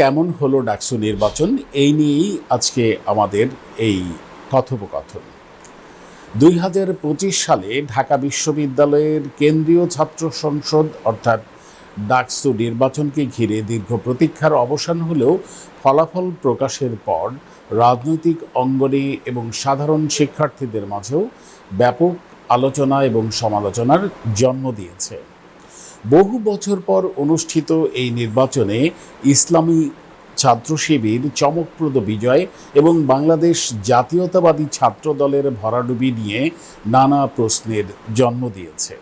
কেমন হলো ডাকসু নির্বাচন? এই নিয়েই আজকে আমাদের এই কথোপকথন। দুই হাজার পঁচিশ সালে ঢাকা বিশ্ববিদ্যালয়ের কেন্দ্রীয় ছাত্র সংসদ, অর্থাৎ ডাকসু নির্বাচনকে ঘিরে দীর্ঘ প্রতীক্ষার অবসান হলেও ফলাফল প্রকাশের পর রাজনৈতিক অঙ্গনে এবং সাধারণ শিক্ষার্থীদের মাঝেও ব্যাপক আলোচনা এবং সমালোচনার জন্ম দিয়েছে। বহু বছর পর অনুষ্ঠিত এই নির্বাচনে ইসলামী ছাত্র শিবির চমকপ্রদ বিজয় এবং বাংলাদেশ জাতীয়তাবাদী ছাত্র দলের ভরাডুবি নিয়ে নানা প্রশ্নের জন্ম দিয়েছে।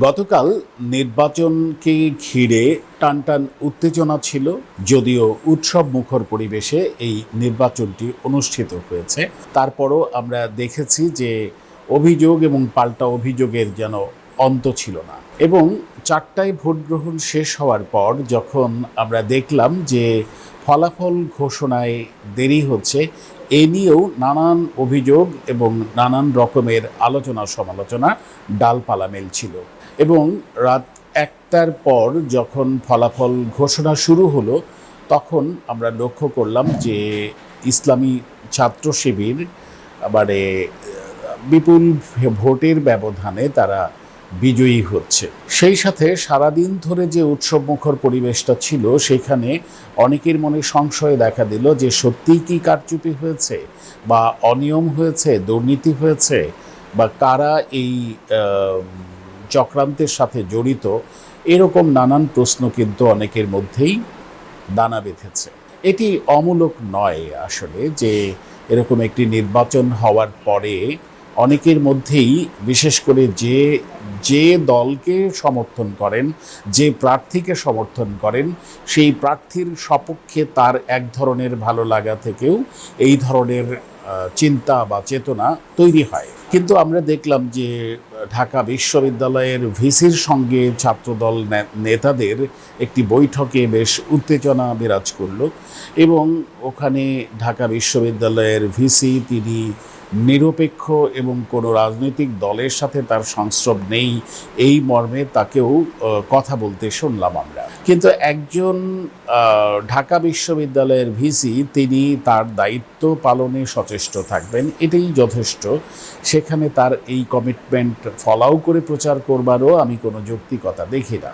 গতকাল নির্বাচনকে ঘিরে টানটান উত্তেজনা ছিল, যদিও উৎসব মুখর পরিবেশে এই নির্বাচনটি অনুষ্ঠিত হয়েছে। তারপরও আমরা দেখেছি যে অভিযোগ এবং পাল্টা অভিযোগের যেন অন্ত ছিল না। এবং চারটায় ভোট গ্রহণ শেষ হওয়ার পর যখন আমরা দেখলাম যে ফলাফল ঘোষণায় দেরি হচ্ছে, এ নিয়েও নানান অভিযোগ এবং নানান রকমের আলোচনা সমালোচনা ডালপালা মেলছিল। এবং রাত একটার পর যখন ফলাফল ঘোষণা শুরু হলো, তখন আমরা লক্ষ্য করলাম যে ইসলামী ছাত্র শিবির মানে বিপুল ভোটের ব্যবধানে তারা বিজয়ী হচ্ছে। সেই সাথে সারাদিন ধরে যে উৎসব মুখর পরিবেশটা ছিল, সেখানে অনেকের মনে সংশয় দেখা দিল যে সত্যিই কি কারচুপি হয়েছে বা অনিয়ম হয়েছে, দুর্নীতি হয়েছে বা কারা এই চক্রান্তের সাথে জড়িত, এরকম নানান প্রশ্ন কিন্তু অনেকের মধ্যেই দানা বেঁধেছে। এটি অমূলক নয় আসলে যে এরকম একটি নির্বাচন হওয়ার পরে অনেকের মধ্যেই, বিশেষ করে যে যে দলকে সমর্থন করেন, যে প্রার্থীকে সমর্থন করেন, সেই প্রার্থীর সপক্ষে তার এক ধরনের ভালো লাগা থেকেও এই ধরনের চিন্তা বা চেতনা তৈরি হয়। কিন্তু আমরা দেখলাম যে, ঢাকা বিশ্ববিদ্যালয়ের ভিসির সঙ্গে ছাত্রদল নেতাদের একটি বৈঠকে বেশ উত্তেজনা বিরাজ করল এবং ওখানে ঢাকা বিশ্ববিদ্যালয়ের ভিসি তিনি নিরপেক্ষ এবং কোনো রাজনৈতিক দলের সাথে তার সংস্রব নেই, এই মর্মে তাকেও কথা বলতে শুনলাম আমরা। কিন্তু একজন ঢাকা বিশ্ববিদ্যালয়ের ভিসি, তিনি তার দায়িত্ব পালনে সচেষ্ট থাকবেন, এটাই যথেষ্ট। সেখানে তার এই কমিটমেন্ট ফলাও করে প্রচার করবারও আমি কোনো যৌক্তিকতা দেখি না।